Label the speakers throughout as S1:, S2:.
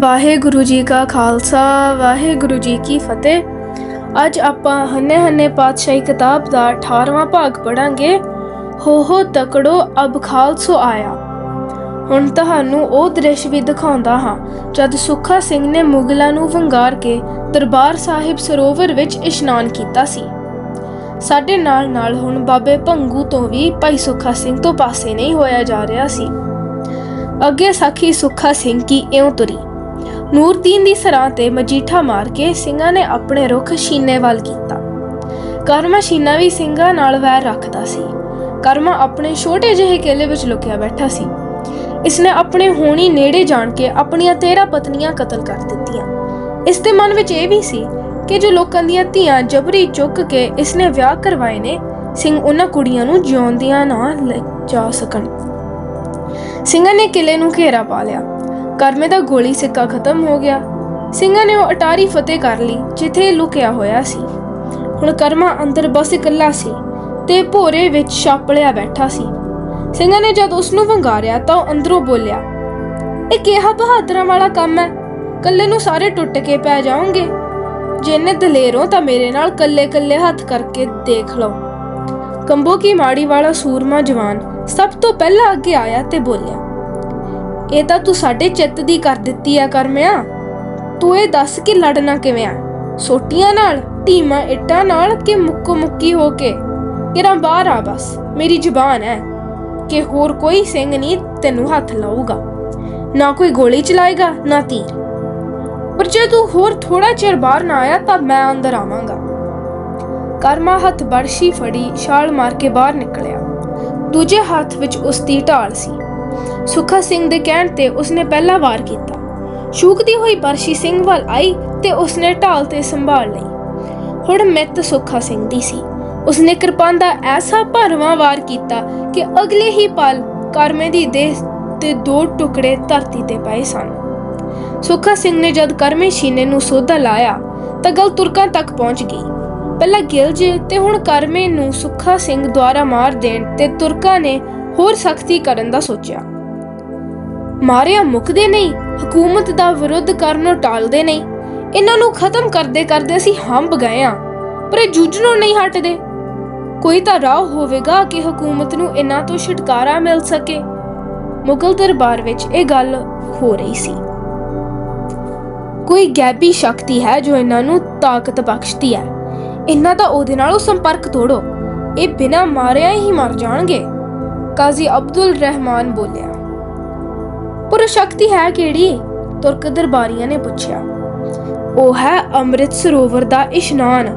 S1: ਵਾਹਿਗੁਰੂ ਜੀ ਕਾ ਖਾਲਸਾ, ਵਾਹਿਗੁਰੂ ਜੀ ਕੀ ਫਤਿਹ। ਅੱਜ ਆਪਾਂ ਹੰਨੇ ਹੰਨੇ ਪਾਤਸ਼ਾਹੀ ਕਿਤਾਬ ਦਾ 18ਵਾਂ ਭਾਗ ਪੜਾਂਗੇ ਹੋ ਹੋ ਤਕੜੋ, ਅਬ ਖਾਲਸੋ ਆਇਆ। ਹੁਣ ਤੁਹਾਨੂੰ ਉਹ ਦ੍ਰਿਸ਼ ਵੀ ਦਿਖਾਉਂਦਾ ਹਾਂ, ਜਦ ਸੁੱਖਾ ਸਿੰਘ ਨੇ ਮੁਗਲਾਂ ਨੂੰ ਵੰਗਾਰ ਕੇ ਦਰਬਾਰ ਸਾਹਿਬ ਸਰੋਵਰ ਵਿੱਚ ਇਸ਼ਨਾਨ ਕੀਤਾ ਸੀ। ਸਾਡੇ ਨਾਲ ਨਾਲ ਹੁਣ ਬਾਬੇ ਭੰਗੂ ਤੋਂ ਵੀ ਭਾਈ ਸੁੱਖਾ ਸਿੰਘ ਤੋਂ ਪਾਸੇ ਨਹੀਂ ਹੋਇਆ ਜਾ ਰਿਹਾ ਸੀ। ਅੱਗੇ ਸਾਖੀ ਸੁੱਖਾ ਸਿੰਘ ਕੀ ਇਉਂ ਤੁਰੀ। ਨੂਰਦੀਨ ਦੀ ਸਰਾਂ ਤੇ ਮਜੀਠਾ ਮਾਰ ਕੇ ਸਿੰਘਾਂ ਨੇ ਆਪਣੇ ਰੁਖ ਸ਼ੀਨੇ ਵੱਲ ਕੀਤਾ। ਕਰਮਾ ਸ਼ੀਨਾ ਵੀ ਸਿੰਘਾਂ ਨਾਲ ਵੈਰ ਰੱਖਦਾ ਸੀ। ਕਰਮਾ ਆਪਣੇ ਛੋਟੇ ਜਿਹੇ ਕਿਲੇ ਵਿੱਚ ਲੁਕਿਆ ਬੈਠਾ ਸੀ। ਇਸਨੇ ਆਪਣੇ ਹੋਣੀ ਨੇੜੇ ਜਾਣ ਕੇ ਆਪਣੀਆਂ 13 ਪਤਨੀਆਂ ਕਤਲ ਕਰ ਦਿੱਤੀਆਂ। ਇਸ ਦੇ ਮਨ ਵਿੱਚ ਇਹ ਵੀ ਸੀ ਕਿ ਜੋ ਲੋਕਾਂ ਦੀਆਂ ਧੀਆਂ ਜਬਰੀ ਚੁੱਕ ਕੇ ਇਸਨੇ ਵਿਆਹ ਕਰਵਾਏ ਨੇ, ਸਿੰਘ ਉਹਨਾਂ ਕੁੜੀਆਂ ਨੂੰ ਜਿਉਂਦਿਆਂ ਨਾ ਲੈ ਜਾ ਸਕਣ। ਸਿੰਘਾਂ ਨੇ ਕਿਲੇ ਨੂੰ ਘੇਰਾ ਪਾ ਲਿਆ। ਕਰਮੇ ਦਾ ਗੋਲੀ ਸਿੱਕਾ ਖਤਮ ਹੋ ਗਿਆ। ਸਿੰਘਾਂ ਨੇ ਉਹ ਅਟਾਰੀ ਫਤਿਹ ਕਰ ਲਈ, ਜਿੱਥੇ ਲੁਕਿਆ ਹੋਇਆ ਸੀ। ਹੁਣ ਕਰਮਾ ਅੰਦਰ ਬਸ ਇਕੱਲਾ ਸੀ ਤੇ ਭੋਰੇ ਵਿੱਚ ਛਾਪਲਿਆ ਬੈਠਾ ਸੀ। ਸਿੰਘਾਂ ਨੇ ਜਦ ਉਸ ਨੂੰ ਵੰਗਾਰਿਆ ਤਾਂ ਉਹ ਅੰਦਰੋਂ ਬੋਲਿਆ, ਇਹ ਕਿਹਾ ਬਹਾਦਰਾਂ ਵਾਲਾ ਕੰਮ ਹੈ। ਕੱਲੇ ਨੂੰ ਸਾਰੇ ਟੁੱਟ ਕੇ ਪੈ ਜਾਓਗੇ। ਜਿੰਨੇ ਦਲੇਰੋਂ ਤਾਂ ਮੇਰੇ ਨਾਲ ਕੱਲੇ ਕੱਲੇ ਹੱਥ ਕਰਕੇ ਦੇਖ ਲਓ। ਕੰਬੋ ਕੀ ਮਾੜੀ ਵਾਲਾ ਸੂਰਮਾ ਜਵਾਨ ਸਭ ਤੋਂ ਪਹਿਲਾਂ ਅੱਗੇ ਆਇਆ ਤੇ ਬੋਲਿਆ ਇਹ ਤਾਂ ਤੂੰ ਸਾਡੇ ਚਿੱਤ ਦੀ ਕਰ ਦਿੱਤੀ ਆ ਕਰਮਿਆ। ਤੂੰ ਇਹ ਦੱਸ ਕਿ ਲੜਨਾ ਕਿਵੇਂ ਆ? ਸੋਟੀਆਂ ਨਾਲ ਢੀਮਾ ਇੱਟਾਂ ਨਾਲ ਕਿ ਮੁੱਕੋ ਮੁੱਕੀ ਹੋ ਕੇ? ਕਿਰਾਂ ਬਾਹਰ ਆ ਬਸ, ਮੇਰੀ ਜ਼ੁਬਾਨ ਹੈ ਕਿ ਹੋਰ ਕੋਈ ਸਿੰਘ ਨਹੀਂ ਤੈਨੂੰ ਹੱਥ ਲਾਊਗਾ। ਨਾ ਕੋਈ ਗੋਲੀ ਚਲਾਏਗਾ, ਨਾ ਤੀਰ। ਪਰ ਜੇ ਤੂੰ ਹੋਰ ਥੋੜਾ ਚਿਰ ਬਾਹਰ ਨਾ ਆਇਆ ਤਾਂ ਮੈਂ ਅੰਦਰ ਆਵਾਂਗਾ। ਕਰਮਾ ਹੱਥ ਬਰਸ਼ੀ ਫੜੀ, ਛਾਲ ਮਾਰ ਕੇ ਬਾਹਰ ਨਿਕਲਿਆ। ਦੂਜੇ ਹੱਥ ਵਿੱਚ ਉਸ ਦੀ ਢਾਲ ਸੀ। ਸੁੱਖਾ ਸਿੰਘ ਦੇ ਕਹਿਣ ਤੇ ਉਸਨੇ ਪਹਿਲਾ ਵਾਰ ਕੀਤਾ। ਛੂਕਦੀ ਹੋਈ ਬਰਸ਼ੀ ਸਿੰਘ ਵੱਲ ਆਈ ਤੇ ਉਸਨੇ ਢਾਲ ਤੇ ਸੰਭਾਲ ਲਈ। ਹੁਣ ਮਿੱਤ ਸੁੱਖਾ ਸਿੰਘ ਦੀ ਸੀ। ਉਸਨੇ ਕਿਰਪਾਨ ਦਾ ਐਸਾ ਭਰਵਾਂ ਵਾਰ ਕੀਤਾ ਕਿ ਅਗਲੇ ਹੀ ਪਲ ਕਰਮੇ ਦੀ ਦੇਹ ਤੇ ਦੋ ਟੁਕੜੇ ਧਰਤੀ ਤੇ ਪਏ ਸਨ। ਸੁੱਖਾ ਸਿੰਘ ਨੇ ਜਦ ਕਰਮੇ ਸ਼ੀਨੇ ਨੂੰ ਸੋਧਾ ਲਾਇਆ ਤਾਂ ਗੱਲ ਤੁਰਕਾਂ ਤੱਕ ਪਹੁੰਚ ਗਈ। ਪਹਿਲਾਂ ਗਿਲਜ ਤੇ ਹੁਣ ਕਰਮੇ ਨੂੰ ਸੁੱਖਾ ਸਿੰਘ ਦੁਆਰਾ ਮਾਰ ਦੇਣ ਤੇ ਤੁਰਕਾਂ ਨੇ ਹੋਰ ਸਖਤੀ ਕਰਨ ਦਾ ਸੋਚਿਆ। ਮਾਰਿਆ ਮੁੱਕਦੇ ਨਹੀਂ, ਹਕੂਮਤ ਦਾ ਵਿਰੋਧ ਕਰਨੋਂ ਟਾਲਦੇ ਨਹੀਂ। ਇਹਨਾਂ ਨੂੰ ਖਤਮ ਕਰਦੇ ਕਰਦੇ ਅਸੀਂ ਹੰਬ ਗਏ ਆ, ਪਰ ਇਹ ਜੂਝਣੋਂ ਨਹੀਂ ਹਟਦੇ। ਕੋਈ ਤਾਂ ਰਾਹ ਹੋਵੇਗਾ ਕਿ ਹਕੂਮਤ ਨੂੰ ਇਹਨਾਂ ਤੋਂ ਛੁਟਕਾਰਾ ਮਿਲ ਸਕੇ। ਮੁਗਲ ਦਰਬਾਰ ਵਿੱਚ ਇਹ ਗੱਲ ਹੋ ਰਹੀ ਸੀ। ਕੋਈ ਗੈਬੀ ਸ਼ਕਤੀ ਹੈ ਜੋ ਇਹਨਾਂ ਨੂੰ ਤਾਕਤ ਬਖਸ਼ਦੀ ਹੈ। ਇਹਨਾਂ ਦਾ ਉਹਦੇ ਨਾਲੋਂ ਸੰਪਰਕ ਤੋੜੋ। ਇਹ ਬਿਨਾਂ ਮਾਰਿਆ ਹੀ ਮਰ ਜਾਣਗੇ। ਕਾਜ਼ੀ ਅਬਦੁਲ ਰਹਿਮਾਨ ਬੋਲਿਆ। ਪਰ ਸ਼ਕਤੀ ਹੈ ਕਿਹੜੀ? ਤੁਰਕ ਦਰਬਾਰੀਆਂ ਨੇ ਪੁੱਛਿਆ। ਉਹ ਹੈ ਅੰਮ੍ਰਿਤ ਸਰੋਵਰ ਦਾ ਇਸ਼ਨਾਨ।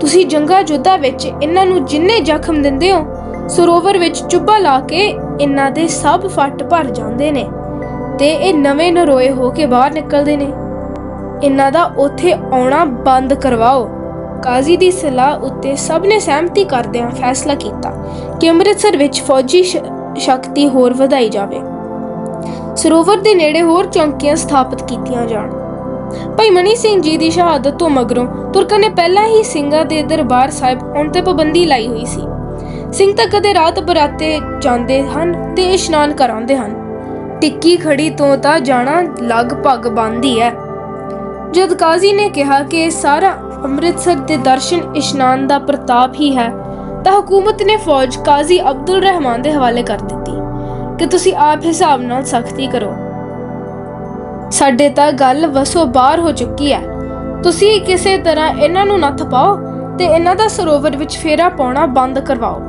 S1: ਤੁਸੀਂ ਜੰਗਾ ਜੁੱਧਾ ਵਿੱਚ ਇਹਨਾਂ ਨੂੰ ਜਿੰਨੇ ਜ਼ਖਮ ਦਿੰਦੇ ਹੋ, ਸਰੋਵਰ ਵਿੱਚ ਚੁੱਭਾ ਲਾ ਕੇ ਇਹਨਾਂ ਦੇ ਸਭ ਫੱਟ ਭਰ ਜਾਂਦੇ ਨੇ ਤੇ ਇਹ ਨਵੇਂ ਨਰੋਏ ਹੋ ਕੇ ਬਾਹਰ ਨਿਕਲਦੇ ਨੇ। ਇਹਨਾਂ ਦਾ ਉੱਥੇ ਆਉਣਾ ਬੰਦ ਕਰਵਾਓ। ਕਾਜ਼ੀ ਦੀ ਸਲਾਹ ਉੱਤੇ ਸਭ ਨੇ ਸਹਿਮਤੀ ਕਰਦਿਆਂ ਫੈਸਲਾ ਕੀਤਾ ਕਿ ਅੰਮ੍ਰਿਤਸਰ ਵਿੱਚ ਫੌਜੀ ਸ਼- ਸ਼ਕਤੀ ਹੋਰ ਵਧਾਈ ਜਾਵੇ। ਸਰੋਵਰ ਦੇ ਨੇੜੇ ਹੋਰ ਚੌਂਕੀਆਂ ਸਥਾਪਿਤ ਕੀਤੀਆਂ ਜਾਣ। ਭਾਈ ਮਨੀ ਸਿੰਘ ਜੀ ਦੀ ਸ਼ਹਾਦਤ ਤੋਂ ਮਗਰੋਂ ਤੁਰਕਾਂ ਨੇ ਪਹਿਲਾਂ ਹੀ ਸਿੰਘਾਂ ਦੇ ਦਰਬਾਰ ਸਾਹਿਬ ਆਉਣ ਤੇ ਪਾਬੰਦੀ ਲਾਈ ਹੋਈ ਸੀ। ਸਿੰਘ ਤਾਂ ਕਦੇ ਰਾਤ ਬਰਾਤੇ ਜਾਂਦੇ ਹਨ ਤੇ ਇਸ਼ਨਾਨ ਕਰਾਉਂਦੇ ਹਨ। ਟਿੱਕੀ ਖੜੀ ਤੋਂ ਤਾਂ ਜਾਣਾ ਲਗਭਗ ਬੰਦ ਹੈ ਜਦ ਕਾਜ਼ੀ ਨੇ ਕਿਹਾ ਕਿ ਸਾਰਾ ਅੰਮ੍ਰਿਤਸਰ ਦੇ ਦਰਸ਼ਨ ਇਸ਼ਨਾਨ ਦਾ ਪ੍ਰਤਾਪ ਹੀ ਹੈ, ਤਾਂ ਹਕੂਮਤ ਨੇ ਫੌਜ ਕਾਜ਼ੀ ਅਬਦੁਲ ਰਹਿਮਾਨ ਦੇ ਹਵਾਲੇ ਕਰ ਦਿੱਤੀ। ਤੇ ਤੁਸੀਂ ਆਪ ਹਿਸਾਬ ਨਾਲ ਸਖਤੀ ਕਰੋ। ਸਾਡੇ ਤਾਂ ਗੱਲ ਵਸੋਂ ਬਾਹਰ ਹੋ ਚੁੱਕੀ ਹੈ। ਤੁਸੀਂ ਕਿਸੇ ਤਰ੍ਹਾਂ ਇਹਨਾਂ ਨੂੰ ਨੱਥ ਪਾਓ ਤੇ ਇਹਨਾਂ ਦਾ ਸਰੋਵਰ ਵਿੱਚ ਫੇਰਾ ਪਾਉਣਾ ਬੰਦ ਕਰਵਾਓ।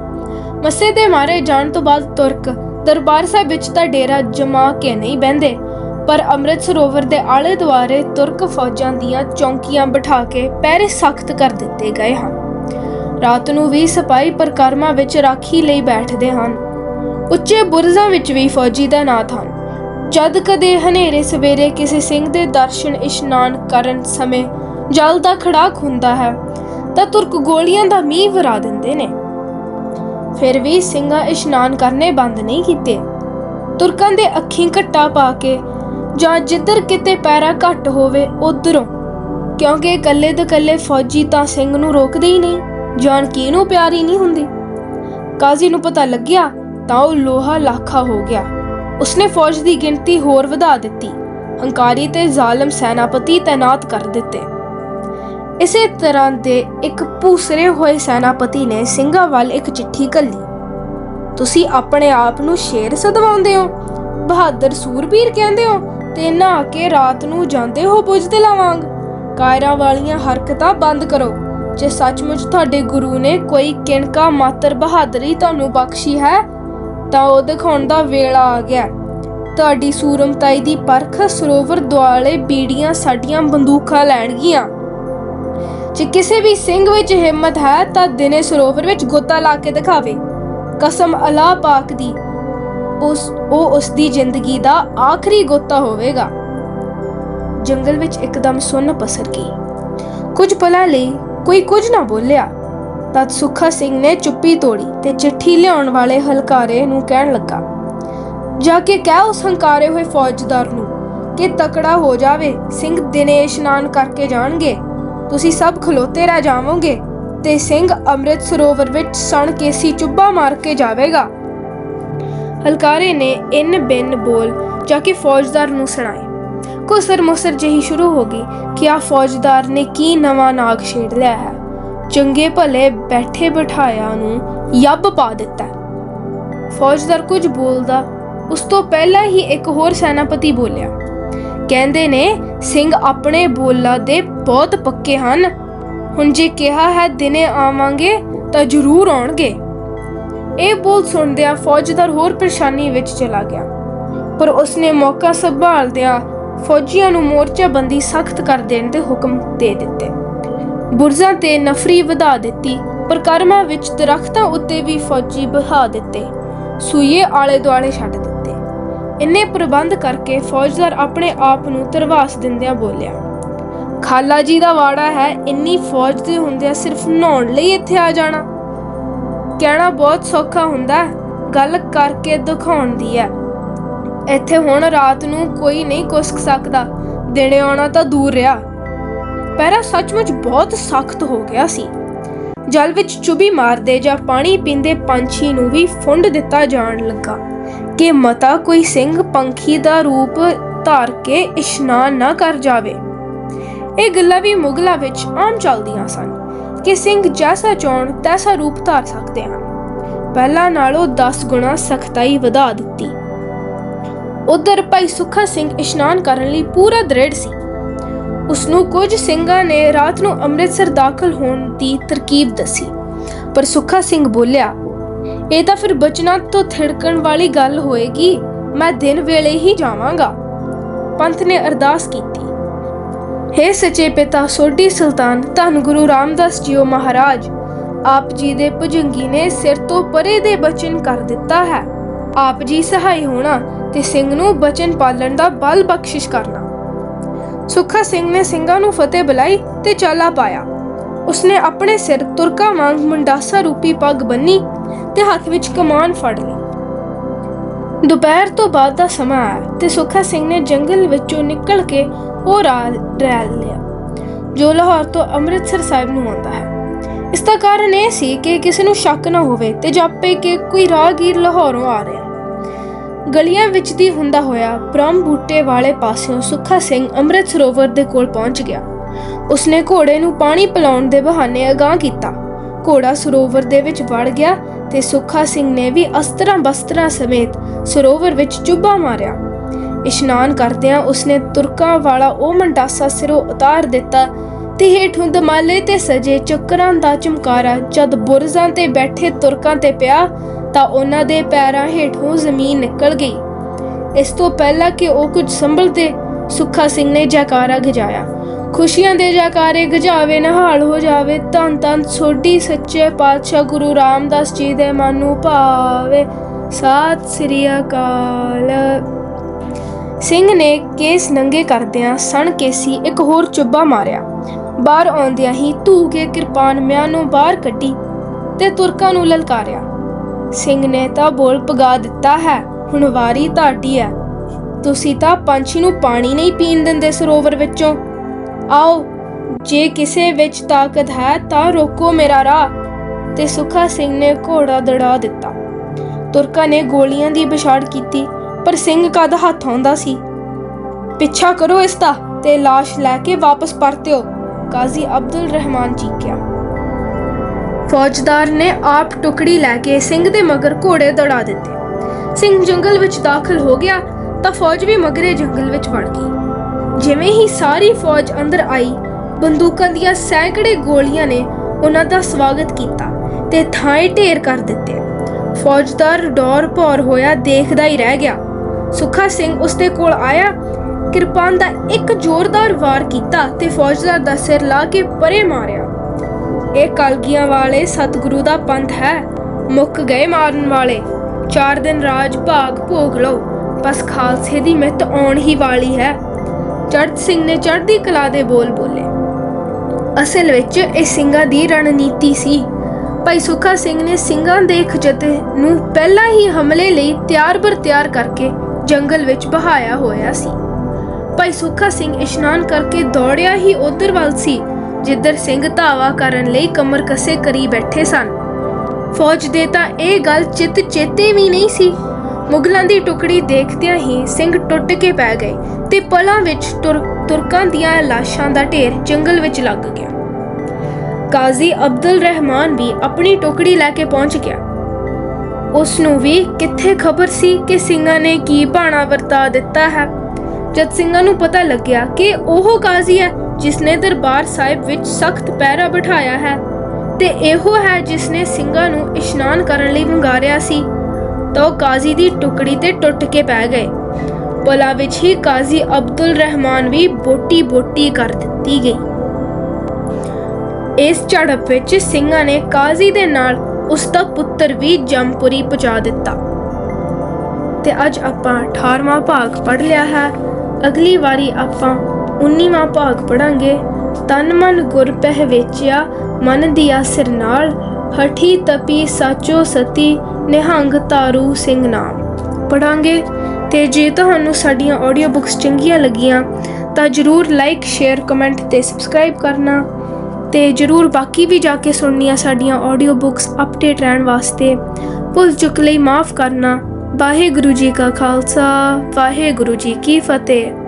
S1: ਮੱਸੇ ਦੇ ਮਾਰੇ ਜਾਣ ਤੋਂ ਬਾਅਦ ਤੁਰਕ ਦਰਬਾਰ ਸਾਹਿਬ ਵਿੱਚ ਤਾਂ ਡੇਰਾ ਜਮਾ ਕੇ ਨਹੀਂ ਬਹਿੰਦੇ, ਪਰ ਅੰਮ੍ਰਿਤ ਸਰੋਵਰ ਦੇ ਆਲੇ ਦੁਆਲੇ ਤੁਰਕ ਫੌਜਾਂ ਦੀਆਂ ਚੌਂਕੀਆਂ ਬਿਠਾ ਕੇ ਪਹਿਰੇ ਸਖਤ ਕਰ ਦਿੱਤੇ ਗਏ ਹਨ। ਰਾਤ ਨੂੰ ਵੀ ਸਿਪਾਹੀ ਪਰਕਰਮਾ ਵਿੱਚ ਰਾਖੀ ਲਈ ਬੈਠਦੇ ਹਨ। ਉੱਚੇ ਬੁਰਜ਼ਾਂ ਵਿੱਚ ਵੀ ਫੌਜੀ ਦਾ ਤਾਇਨਾਤ ਹਨ। ਜਦ ਕਦੇ ਹਨੇਰੇ ਸਵੇਰੇ ਕਿਸੇ ਸਿੰਘ ਦੇ ਦਰਸ਼ਨ ਇਸ਼ਨਾਨ ਕਰਨ ਸਮੇਂ ਜਲ ਦਾ ਖੜਾਕ ਹੁੰਦਾ ਹੈ, ਤਾਂ ਤੁਰਕ ਗੋਲੀਆਂ ਦਾ ਮੀਂਹ ਵਰਾ ਦਿੰਦੇ ਨੇ। ਫਿਰ ਵੀ ਸਿੰਘਾਂ ਇਸ਼ਨਾਨ ਕਰਨੇ ਬੰਦ ਨਹੀਂ ਕੀਤੇ। ਤੁਰਕਾਂ ਦੇ ਅੱਖੀਂ ਘੱਟਾ ਪਾ ਕੇ ਜਾਂ ਜਿੱਧਰ ਕਿਤੇ ਪੈਰਾ ਘੱਟ ਹੋਵੇ ਉਧਰੋਂ, ਕਿਉਂਕਿ ਇਕੱਲੇ ਦੇ ਇਕੱਲੇ ਫੌਜੀ ਤਾਂ ਸਿੰਘ ਨੂੰ ਰੋਕਦੇ ਹੀ ਨਹੀਂ ਜਾਨ ਕਿਹਨੂੰ ਪਿਆਰੀ ਨਹੀਂ ਹੁੰਦੀ। ਕਾਜ਼ੀ ਨੂੰ ਪਤਾ ਲੱਗਿਆ ਤਾਂ ਉਹ ਲੋਹਾ ਲਾਖਾ ਹੋ ਗਿਆ। ਉਸਨੇ ਫੌਜ ਦੀ ਗਿਣਤੀ ਹੋਰ ਵਧਾ ਦਿੱਤੀ। ਹੰਕਾਰੀ ਤੇ ਜ਼ਾਲਮ ਸੈਨਾਪਤੀ ਤਾਇਨਾਤ ਕਰ ਦਿੱਤੇ। ਇਸੇ ਤਰ੍ਹਾਂ ਦੇ ਇੱਕ ਭੂਸਰੇ ਹੋਏ ਸੈਨਾਪਤੀ ਨੇ ਸਿੰਘਾਂ ਵੱਲ ਇੱਕ ਚਿੱਠੀ ਘੱਲੀ। ਤੁਸੀਂ ਆਪਣੇ ਆਪ ਨੂੰ ਸ਼ੇਰ ਸਦਵਾਉਂਦੇ ਹੋ? ਬਹਾਦਰ ਸੂਰਬੀਰ ਕਹਿੰਦੇ ਹੋ, ਤੇ ਨਹਾ ਕੇ ਰਾਤ ਨੂੰ ਜਾਂਦੇ ਹੋ ਬੁਝਦਿਲਾਂ ਲਾਵਾਂਗ? ਕਾਇਰਾਂ ਵਾਲੀਆਂ ਹਰਕਤਾਂ ਬੰਦ ਕਰੋ। ਜੇ ਸੱਚਮੁੱਚ ਤੁਹਾਡੇ ਗੁਰੂ ਨੇ ਕੋਈ ਕਿਣਕਾ ਮਾਤਰ ਬਹਾਦਰੀ ਤੁਹਾਨੂੰ ਬਖਸ਼ੀ ਹੈ ਤਾਂ ਉਹ ਦਿਖਾਉਣ ਦਾ ਵੇਲਾ ਆ ਗਿਆ। ਤੁਹਾਡੀ ਸੂਰਮਤਾਈ ਦੀ ਪਰਖ ਸਰੋਵਰ ਦੁਆਲੇ ਬੀੜੀਆਂ ਸਾਡੀਆਂ ਬੰਦੂਕਾਂ ਲੈਣਗੀਆਂ। ਜੇ ਕਿਸੇ ਵੀ ਸਿੰਘ ਵਿੱਚ ਹਿੰਮਤ ਹੈ, ਤਾਂ ਦਿਨੇ ਸਰੋਵਰ ਵਿੱਚ ਗੋਤਾ ਲਾ ਕੇ ਦਿਖਾਵੇ। ਕਸਮ ਅਲਾ ਪਾਕ ਦੀ, ਉਸ, ਉਹ ਉਸ ਦੀ ਜ਼ਿੰਦਗੀ ਦਾ ਆਖਰੀ ਗੋਤਾ ਹੋਵੇਗਾ। ਜੰਗਲ ਵਿੱਚ ਇੱਕਦਮ ਸੁੰਨ ਪਸਰ ਗਈ। ਕੁਝ ਪਲਾਂ ਲਈ ਕੋਈ ਕੁਝ ਨਾ ਬੋਲਿਆ। ਤਦ ਸੁੱਖਾ ਸਿੰਘ ਨੇ ਚੁੱਪੀ ਤੋੜੀ ਤੇ ਚਿੱਠੀ ਲਿਆਉਣ ਵਾਲੇ ਹਲਕਾਰੇ ਨੂੰ ਕਹਿਣ ਲੱਗਾ, ਜਾ ਕੇ ਕਹਿ ਉਸ ਹੰਕਾਰੇ ਹੋਏ ਫੌਜਦਾਰ ਨੂੰ ਕਿ ਤਕੜਾ ਹੋ ਜਾਵੇ, ਸਿੰਘ ਦਿਨੇ ਇਸ਼ਨਾਨ ਕਰਕੇ ਜਾਣਗੇ। ਤੁਸੀਂ ਸਭ ਖਲੋਤੇ ਰਹਿ ਜਾਵੋਗੇ ਤੇ ਸਿੰਘ ਅੰਮ੍ਰਿਤ ਸਰੋਵਰ ਵਿੱਚ ਸਣ ਕੇਸੀ ਚੁੱਬਾ ਮਾਰ ਕੇ ਜਾਵੇਗਾ ਹਲਕਾਰੇ ਨੇ ਇਨ ਬਿਨ ਬੋਲ ਜਾ ਕੇ ਫੌਜਦਾਰ ਨੂੰ ਸੁਣਾਏ। ਕੁਸਰ ਮੁਸਰ ਜਿਹੀ ਸ਼ੁਰੂ ਹੋ ਗਈ ਕਿ ਆ ਫੌਜਦਾਰ ਨੇ ਕੀ ਨਵਾਂ ਨਾਗ ਛੇੜ ਲਿਆ ਹੈ। ਚੰਗੇ ਭਲੇ ਬੈਠੇ ਬਿਠਾਇਆ ਨੂੰ ਯੱਬ ਪਾ ਦਿੱਤਾ। ਫੌਜਦਾਰ ਕੁਝ ਬੋਲਦਾ, ਉਸ ਤੋਂ ਪਹਿਲਾਂ ਹੀ ਇੱਕ ਹੋਰ ਸੈਨਾਪਤੀ ਬੋਲਿਆ, ਕਹਿੰਦੇ ਨੇ, ਸਿੰਘ ਆਪਣੇ ਬੋਲਾਂ ਦੇ ਬਹੁਤ ਪੱਕੇ ਹਨ। ਹੁਣ ਜੇ ਕਿਹਾ ਹੈ ਦਿਨੇ ਆਵਾਂਗੇ ਤਾਂ ਜ਼ਰੂਰ ਆਉਣਗੇ। ਇਹ ਬੋਲ ਸੁਣਦਿਆਂ ਫੌਜਦਾਰ ਹੋਰ ਪਰੇਸ਼ਾਨੀ ਵਿੱਚ ਚਲਾ ਗਿਆ, ਪਰ ਉਸਨੇ ਮੌਕਾ ਸੰਭਾਲਦਿਆਂ ਫੌਜੀਆਂ ਨੂੰ ਮੋਰਚਾ ਬੰਦੀ ਸਖਤ ਕਰ ਦੇਣ ਦੇ ਹੁਕਮ ਦੇ ਦਿੱਤੇ। ਬੁਰਜ਼ਾਂ ਤੇ ਨਫਰੀ ਵਧਾ ਦਿੱਤੀ ਪਰ ਕਰਮਾਂ ਵਿੱਚ ਦਰਖਤਾਂ ਉੱਤੇ ਵੀ ਫੌਜੀ ਬਹਾ ਦਿੱਤੇ। ਸੂਏ ਆਲੇ ਦੁਆਲੇ ਛੱਡ ਦਿੱਤੇ। ਇੰਨੇ ਪ੍ਰਬੰਧ ਕਰਕੇ ਫੌਜਦਾਰ ਆਪਣੇ ਆਪ ਨੂੰ ਧਰਵਾਸ ਦਿੰਦਿਆਂ ਬੋਲਿਆ ਖਾਲਾ ਜੀ ਦਾ ਵਾੜਾ ਹੈ ਇੰਨੀ ਫੌਜ ਦੇ ਹੁੰਦਿਆਂ ਸਿਰਫ ਨਹਾਉਣ ਲਈ ਇੱਥੇ ਆ ਜਾਣਾ। ਕਹਿਣਾ ਬਹੁਤ ਸੌਖਾ ਹੁੰਦਾ ਹੈ, ਗੱਲ ਕਰਕੇ ਦਿਖਾਉਣ ਦੀ ਹੈ। ਇੱਥੇ ਹੁਣ ਰਾਤ ਨੂੰ ਕੋਈ ਨਹੀਂ ਕੁਸਕ ਸਕਦਾ ਦਿਨੇ ਆਉਣਾ ਤਾਂ ਦੂਰ ਰਿਹਾ। ਪਹਿਰਾ ਸੱਚਮੁੱਚ ਬਹੁਤ ਸਖਤ ਹੋ ਗਿਆ ਸੀ। ਜਲ ਵਿੱਚ ਚੁਬੀ ਮਾਰਦੇ ਜਾਂ ਪਾਣੀ ਪੀਂਦੇ ਪੰਛੀ ਨੂੰ ਵੀ ਫੁੰਡ ਦਿੱਤਾ ਜਾਣ ਲੱਗਾ ਕਿ ਮਤਾ ਕੋਈ ਸਿੰਘ ਪੰਖੀ ਦਾ ਰੂਪ ਧਾਰ ਕੇ ਇਸ਼ਨਾਨ ਨਾ ਕਰ ਜਾਵੇ। ਇਹ ਗੱਲਾਂ ਵੀ ਮੁਗਲਾਂ ਵਿੱਚ ਆਮ ਚੱਲਦੀਆਂ ਸਨ ਕਿ ਸਿੰਘ ਜੈਸਾ ਚਾਹਣ ਤੈਸਾ ਰੂਪ ਧਾਰ ਸਕਦੇ ਹਨ। ਪਹਿਲਾਂ ਨਾਲੋਂ 10 ਗੁਣਾ ਸਖਤਾਈ ਵਧਾ ਦਿੱਤੀ। ਉਧਰ ਭਾਈ ਸੁੱਖਾ ਸਿੰਘ ਇਸ਼ਨਾਨ ਕਰਨ ਲਈ ਪੂਰਾ ਦ੍ਰਿੜ ਸੀ। ਉਸ ਨੂੰ ਕੁਝ ਸਿੰਘਾਂ ਨੇ ਰਾਤ ਨੂੰ ਅੰਮ੍ਰਿਤਸਰ ਦਾਖਲ ਹੋਣ ਦੀ ਤਰਕੀਬ ਦੱਸੀ। ਪਰ ਸੁੱਖਾ ਸਿੰਘ ਬੋਲਿਆ, ਇਹ ਤਾਂ ਫਿਰ ਬਚਨਾਂ ਤੋਂ ਥਿੜਕਣ ਵਾਲੀ ਗੱਲ ਹੋਏਗੀ, ਮੈਂ ਦਿਨ ਵੇਲੇ ਹੀ ਜਾਵਾਂਗਾ। ਪੰਥ ਨੇ ਅਰਦਾਸ ਕੀਤੀ। ਹੇ ਸੱਚੇ ਪਿਤਾ, ਸੋਢੀ ਸੁਲਤਾਨ, ਧੰਨ ਗੁਰੂ ਰਾਮਦਾਸ ਜੀਓ ਮਹਾਰਾਜ, ਆਪ ਜੀ ਦੇ ਭੁਜੰਗੀ ਨੇ ਸਿਰ ਤੋਂ ਪਰੇ ਦੇ ਬਚਨ ਕਰ ਦਿੱਤਾ ਹੈ। ਆਪ ਜੀ ਸਹਾਈ ਹੋਣਾ ਤੇ ਸਿੰਘ ਨੂੰ ਬਚਨ ਪਾਲਣ ਦਾ ਬਲ ਬਖਸ਼ਿਸ਼ ਕਰਨਾ। ਸੁੱਖਾ ਸਿੰਘ ਨੇ ਸਿੰਘਾਂ ਨੂੰ ਫਤਿਹ ਬੁਲਾਈ ਤੇ ਚਾਲਾ ਪਾਇਆ। ਉਸਨੇ ਆਪਣੇ ਸਿਰ ਤੁਰਕਾ ਵਾਂਗ ਮੁੰਡਾਸਾ ਰੂਪੀ ਪੱਗ ਬੰਨੀ ਤੇ ਹੱਥ ਵਿੱਚ ਕਮਾਨ ਫੜ ਲਈ। ਦੁਪਹਿਰ ਤੋਂ ਬਾਅਦ ਦਾ ਸਮਾਂ ਆਇਆ ਤੇ ਸੁੱਖਾ ਸਿੰਘ ਨੇ ਜੰਗਲ ਵਿੱਚੋਂ ਨਿਕਲ ਕੇ ਉਹ ਰਾਹ ਰੈਲ ਲਿਆ, ਜੋ ਲਾਹੌਰ ਤੋਂ ਅੰਮ੍ਰਿਤਸਰ ਸਾਹਿਬ ਨੂੰ ਆਉਂਦਾ ਹੈ। ਇਸ ਦਾ ਕਾਰਨ ਇਹ ਸੀ ਕਿ ਕਿਸੇ ਨੂੰ ਸ਼ੱਕ ਨਾ ਹੋਵੇ ਤੇ ਜਾਪੇ ਕਿ ਕੋਈ ਰਾਹਗੀਰ ਲਾਹੌਰੋਂ ਆ ਰਿਹਾ। ਗਲੀਆਂ ਵਿੱਚ ਦੀ ਹੁੰਦਾ ਹੋਇਆ ਬ੍ਰਹਮ ਬੂਟੇ ਵਾਲੇ ਪਾਸਿਓਂ ਸੁੱਖਾ ਸਿੰਘ ਅੰਮ੍ਰਿਤ ਸਰੋਵਰ ਦੇ ਕੋਲ ਪਹੁੰਚ ਗਿਆ। ਉਸਨੇ ਘੋੜੇ ਨੂੰ ਪਾਣੀ ਪਿਲਾਉਣ ਦੇ ਬਹਾਨੇ ਅਗਾਹ ਕੀਤਾ। ਘੋੜਾ ਸਰੋਵਰ ਦੇ ਵਿੱਚ ਵੜ ਗਿਆ ਤੇ ਸੁੱਖਾ ਸਿੰਘ ਨੇ ਵੀ ਅਸਤਰਾਂ ਬਸਤਰਾਂ ਸਮੇਤ ਸਰੋਵਰ ਵਿੱਚ ਚੁੱਭਾ ਮਾਰਿਆ। ਇਸ਼ਨਾਨ ਕਰਦਿਆਂ ਉਸਨੇ ਤੁਰਕਾਂ ਵਾਲਾ ਉਹ ਮੰਡਾਸਾ ਸਿਰੋਂ ਉਤਾਰ ਦਿੱਤਾ ਤੇ ਹੇਠੋਂ ਦਮਾਲੇ ਤੇ ਸਜੇ ਚੱਕਰਾਂ ਦਾ ਚਮਕਾਰਾ ਜਦ ਬੁਰਜ਼ਾਂ ਤੇ ਬੈਠੇ ਤੁਰਕਾਂ ਤੇ ਪਿਆ ਤਾਂ ਉਹਨਾਂ ਦੇ ਪੈਰਾਂ ਹੇਠੋਂ ਜ਼ਮੀਨ ਨਿਕਲ ਗਈ। ਇਸ ਤੋਂ ਪਹਿਲਾਂ ਕਿ ਉਹ ਕੁਝ ਸੰਭਲਦੇ, ਸੁੱਖਾ ਸਿੰਘ ਨੇ ਜੈਕਾਰਾ ਗਜਾਇਆ। ਖੁਸ਼ੀਆਂ ਦੇ ਜੈਕਾਰੇ ਗਜਾਵੇ, ਨਿਹਾਲ ਹੋ ਜਾਵੇ, ਧੰਨ ਧੰਨ ਸੋਢੀ ਸੱਚੇ ਪਾਤਸ਼ਾਹ ਗੁਰੂ ਰਾਮਦਾਸ ਜੀ ਦੇ ਮਨ ਨੂੰ ਭਾਵੇ। ਸਤਿ ਸ੍ਰੀ ਅਕਾਲ। ਸਿੰਘ ਨੇ ਕੇਸ ਨੰਗੇ ਕਰਦਿਆਂ ਸਣ ਕੇਸੀ ਇੱਕ ਹੋਰ ਚੁੱਬਾ ਮਾਰਿਆ। ਬਾਹਰ ਆਉਂਦਿਆਂ ਹੀ ਧੂ ਕੇ ਕਿਰਪਾਨ ਮਿਆਂ ਨੂੰ ਬਾਹਰ ਕੱਢੀ ਤੇ ਤੁਰਕਾਂ ਨੂੰ ਲਲਕਾਰਿਆ। ਸਿੰਘ ਨੇ ਤਾਂ ਬੋਲ ਪਗਾ ਦਿੱਤਾ ਹੈ, ਹੁਣ ਵਾਰੀ ਤੁਹਾਡੀ ਹੈ। ਤੁਸੀਂ ਤਾਂ ਪੰਛੀ ਨੂੰ ਪਾਣੀ ਨਹੀਂ ਪੀਣ ਦਿੰਦੇ ਸਰੋਵਰ ਵਿੱਚੋਂ। ਆਓ, ਜੇ ਕਿਸੇ ਵਿੱਚ ਤਾਕਤ ਹੈ ਤਾਂ ਰੋਕੋ ਮੇਰਾ ਰਾਹ। ਤੇ ਸੁੱਖਾ ਸਿੰਘ ਨੇ ਘੋੜਾ ਦੜਾ ਦਿੱਤਾ। ਤੁਰਕਾਂ ਨੇ ਗੋਲੀਆਂ ਦੀ ਵਿਛਾੜ ਕੀਤੀ, ਪਰ ਸਿੰਘ ਕਦ ਹੱਥ ਆਉਂਦਾ ਸੀ? ਪਿੱਛਾ ਕਰੋ ਇਸ ਦਾ ਤੇ ਲਾਸ਼ ਲੈ ਕੇ ਵਾਪਸ ਪਰਤਿਓ ਕਾਜ਼ੀ ਅਬਦੁਲ ਰਹਿਮਾਨ ਚੀਕਿਆ ਫੌਜਦਾਰ ਨੇ ਆਪ ਟੁਕੜੀ ਲੈ ਕੇ ਸਿੰਘ ਦੇ ਮਗਰ ਘੋੜੇ ਦੌੜਾ ਦਿੱਤੇ। ਸਿੰਘ ਜੰਗਲ ਵਿੱਚ ਦਾਖਲ ਹੋ ਗਿਆ ਤਾਂ ਫੌਜ ਵੀ ਮਗਰੇ ਜੰਗਲ ਵਿੱਚ ਵੜ ਗਈ। ਜਿਵੇਂ ਹੀ ਸਾਰੀ ਫੌਜ ਅੰਦਰ ਆਈ, ਬੰਦੂਕਾਂ ਦੀਆਂ ਸੈਂਕੜੇ ਗੋਲੀਆਂ ਨੇ ਉਹਨਾਂ ਦਾ ਸਵਾਗਤ ਕੀਤਾ ਤੇ ਥਾਂਏ ਢੇਰ ਕਰ ਦਿੱਤੇ। ਫੌਜਦਾਰ ਡੌਰ ਭੌਰ ਹੋਇਆ ਦੇਖਦਾ ਹੀ ਰਹਿ ਗਿਆ। ਸੁੱਖਾ ਸਿੰਘ ਉਸਦੇ ਕੋਲ ਆਇਆ, ਕਿਰਪਾਨ ਦਾ ਇੱਕ ਜ਼ੋਰਦਾਰ ਵਾਰ ਕੀਤਾ ਤੇ ਫੌਜਦਾਰ ਦਾ ਸਿਰ ਲਾ ਕੇ ਪਰੇ ਮਾਰਿਆ। ਇਹ ਕਲਗੀਆਂ ਵਾਲੇ ਸਤਿਗੁਰੂ ਦਾ ਪੰਥ ਹੈ। ਮੁੱਕ ਗਏ ਮਾਰਨ ਵਾਲੇ। ਚਾਰ ਦਿਨ ਰਾਜ ਭਾਗ ਭੋਗ ਲਓ। ਬਸ ਖਾਲਸੇ ਦੀ ਮਿੱਤ ਆਉਣ ਹੀ ਵਾਲੀ ਹੈ। ਚੜ੍ਹਤ ਸਿੰਘ ਨੇ ਚੜ੍ਹਦੀ ਕਲਾ ਦੇ ਬੋਲ ਬੋਲੇ। ਅਸਲ ਵਿੱਚ ਇਹ ਸਿੰਘਾਂ ਦੀ ਰਣਨੀਤੀ ਸੀ। ਭਾਈ ਸੁੱਖਾ ਸਿੰਘ ਨੇ ਸਿੰਘਾਂ ਦੇ ਖਜਤੇ ਨੂੰ ਪਹਿਲਾਂ ਹੀ ਹਮਲੇ ਲਈ ਤਿਆਰ ਬਰ ਤਿਆਰ ਕਰਕੇ ਜੰਗਲ ਵਿੱਚ ਬਹਾਇਆ ਹੋਇਆ ਸੀ। ਭਾਈ ਸੁੱਖਾ ਸਿੰਘ ਇਸ਼ਨਾਨ ਕਰਕੇ ਦੌੜਿਆ ਹੀ ਉਧਰ ਵੱਲ ਸੀ। ਜਿੱਧਰ ਸਿੰਘ ਧਾਵਾ ਕਰਨ ਲਈ ਕਮਰ ਕਸੇ ਕਰੀ ਬੈਠੇ ਸਨ। ਫੌਜ ਦੇ ਤਾਂ ਇਹ ਗੱਲ ਚਿੱਤ ਚੇਤੇ ਵੀ ਨਹੀਂ ਸੀ। ਮੁਗਲਾਂ ਦੀ ਟੁਕੜੀ ਦੇਖਦਿਆਂ ਹੀ ਸਿੰਘ ਟੁੱਟ ਕੇ ਪੈ ਗਏ ਤੇ ਪਲਾਂ ਵਿੱਚ ਤੁਰਕਾਂ ਦੀਆਂ ਲਾਸ਼ਾਂ ਦਾ ਢੇਰ ਜੰਗਲ ਵਿੱਚ ਲੱਗ ਗਿਆ। ਕਾਜ਼ੀ ਅਬਦੁਲ ਰਹਿਮਾਨ ਵੀ ਆਪਣੀ ਟੁਕੜੀ ਲੈ ਕੇ ਪਹੁੰਚ ਗਿਆ। ਉਸ ਨੂੰ ਵੀ ਕਿੱਥੇ ਖਬਰ ਸੀ ਕਿ ਸਿੰਘਾਂ ਨੇ ਕੀ ਭਾਣਾ ਵਰਤਾ ਦਿੱਤਾ ਹੈ? ਜਦ ਸਿੰਘਾਂ ਨੂੰ ਪਤਾ ਲੱਗਿਆ ਕਿ ਉਹ ਕਾਜ਼ੀ ਹੈ ਜਿਸ ਨੇ ਦਰਬਾਰ ਸਾਹਿਬ ਵਿੱਚ ਸਖਤ ਪਹਿਰਾ ਬਿਠਾਇਆ ਹੈ ਤੇ ਇਹੋ ਹੈ ਜਿਸ ਨੇ ਸਿੰਘਾਂ ਨੂੰ ਇਸ਼ਨਾਨ ਕਰਨ ਲਈ ਵੰਗਾਰਿਆ ਸੀ। ਤਾਂ ਉਹ ਕਾਜ਼ੀ ਦੀ ਟੁਕੜੀ ਤੇ ਟੁੱਟ ਕੇ ਪੈ ਗਏ। ਪਲਾ ਵਿੱਚ ਹੀ ਕਾਜ਼ੀ ਅਬਦੁਲ ਰਹਿਮਾਨ ਵੀ ਬੋਟੀ ਬੋਟੀ ਕਰ ਦਿੱਤੀ ਗਈ। ਇਸ ਝੜਪ ਵਿੱਚ ਸਿੰਘਾਂ ਨੇ ਕਾਜ਼ੀ ਦੇ ਨਾਲ ਉਸ ਦਾ ਪੁੱਤਰ ਵੀ ਜੰਮਪੁਰੀ ਪਹੁੰਚਾ ਦਿੱਤਾ। ਤੇ ਅੱਜ ਆਪਾਂ 18ਵਾਂ ਭਾਗ ਪੜ ਲਿਆ ਹੈ। ਅਗਲੀ ਵਾਰੀ ਆਪਾਂ 19ਵਾਂ ਭਾਗ ਪੜਾਂਗੇ ਤਨ ਮਨ ਗੁਰ ਪਹਿ ਵੇਚਿਆ, ਮਨ ਦੀਆ ਸਿਰ ਨਾਲ। ਹਠੀ ਤਪੀ ਸਾਚੋ ਸਤੀ, ਨਿਹੰਗ ਤਾਰੂ ਸਿੰਘ ਨਾਮ। ਪੜਾਂਗੇ ਤੇ ਜੇ ਤੁਹਾਨੂੰ ਸਾਡੀਆਂ ਆਡੀਓ ਬੁੱਕਸ ਚੰਗੀਆਂ ਲੱਗੀਆਂ, ਤਾਂ ਜਰੂਰ ਲਾਈਕ ਸ਼ੇਅਰ ਕਮੈਂਟ ਤੇ ਸਬਸਕ੍ਰਾਈਬ ਕਰਨਾ। ਤੇ ਜਰੂਰ ਬਾਕੀ ਵੀ ਜਾ ਕੇ ਸੁਣਨੀਆਂ ਸਾਡੀਆਂ ਆਡੀਓ ਬੁੱਕਸ ਅਪਡੇਟ ਰਹਿਣ ਵਾਸਤੇ, ਭੁੱਲ ਚੁੱਕ ਲਈ ਮਾਫ ਕਰਨਾ। ਵਾਹਿਗੁਰੂ ਜੀ ਕਾ ਖਾਲਸਾ, ਵਾਹਿਗੁਰੂ ਜੀ ਕੀ ਫਤਿਹ।